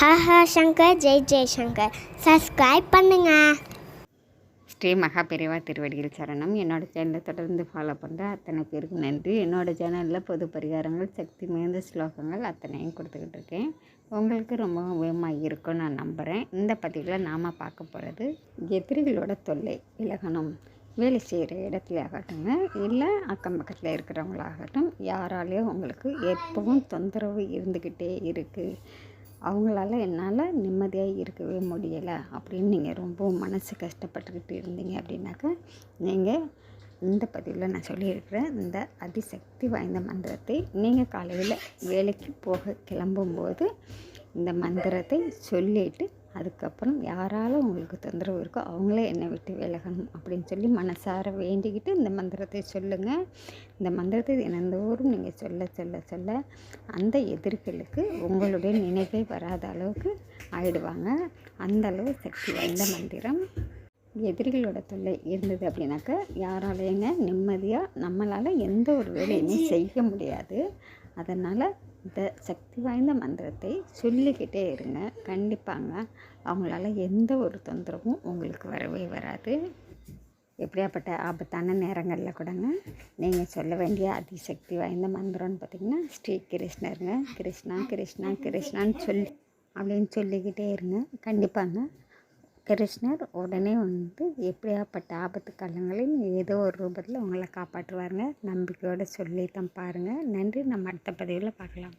Haha Shankar Jai Jaishankar subscribe பண்ணுங்க. ஸ்ரீ மகா பெரியவா திருவடிகள் சரணம். என்னோட சேனலை தொடர்ந்து ஃபாலோ பண்ணுற அத்தனை பேருக்கு நன்றி. என்னோட சேனலில் பொது பரிகாரங்கள் சக்தி மிகுந்த ஸ்லோகங்கள் அத்தனையும் கொடுத்துக்கிட்டு இருக்கேன். உங்களுக்கு ரொம்ப உபயோகமாக இருக்கும்னு நான் நம்புகிறேன் இந்த பதிவில் நாம் பார்க்க போகிறது எதிரிகளோட தொல்லை விலகணும் வேலை செய்கிற இடத்துல ஆகட்டுங்க இல்லை அக்கம் பக்கத்தில் இருக்கிறவங்களாகட்டும் யாராலேயோ உங்களுக்கு எப்பவும் தொந்தரவு இருந்துக்கிட்டே இருக்குது அவங்களால என்னால் நிம்மதியாக இருக்கவே முடியலை அப்படின்னு நீங்கள் ரொம்ப மனசு கஷ்டப்பட்டுக்கிட்டு இருந்தீங்க அப்படின்னாக்கா நீங்கள் இந்த பதிவில் நான் சொல்லியிருக்கிறேன் இந்த அதிசக்தி வாய்ந்த மந்திரத்தை நீங்கள் காலையில் வேலைக்கு போக கிளம்பும்போது இந்த மந்திரத்தை சொல்லிட்டு அதுக்கப்புறம் யாரால உங்களுக்கு தொந்தரவு இருக்கோ அவங்களே என்னை விட்டு விலகணும் அப்படின்னு சொல்லி மனசார வேண்டிக்கிட்டு இந்த மந்திரத்தை சொல்லுங்கள் இந்த மந்திரத்தை தினந்தோறும் நீங்கள் சொல்ல சொல்ல சொல்ல அந்த எதிரிகளுக்கு உங்களுடைய நினைவே வராத அளவுக்கு ஆயிடுவாங்க. அந்த அளவு சக்தி வாய்ந்த மந்திரம். எதிரிகளோட தொல்லை இருந்தது அப்படின்னாக்கா யாராலையுங்க நிம்மதியாக நம்மளால் எந்த ஒரு வேலையுமே செய்ய முடியாது. அதனால் இந்த சக்தி வாய்ந்த மந்திரத்தை சொல்லிக்கிட்டே இருங்க. கண்டிப்பாங்க அவங்களால எந்த ஒரு தொந்தரவும் உங்களுக்கு வரவே வராது. எப்படியாப்பட்ட ஆபத்தான நேரங்களில் கூடங்க நீங்கள் சொல்ல வேண்டிய அதிசக்தி வாய்ந்த மந்திரம்னு பார்த்திங்கன்னா ஸ்ரீ கிருஷ்ணருங்க. கிருஷ்ணா கிருஷ்ணா கிருஷ்ணான்னு சொல்லி அப்படின்னு சொல்லிக்கிட்டே இருங்க. கண்டிப்பாங்க கிருஷ்ணர் உடனே வந்து எப்படியாப்பட்ட ஆபத்து காலங்களில் ஏதோ ஒரு ரூபத்தில் உங்களை காப்பாற்றுவாருங்க. நம்பிக்கையோடு சொல்லி தான் பாருங்கள் நன்றி. நம்ம அடுத்த பதிவில் பார்க்கலாம்.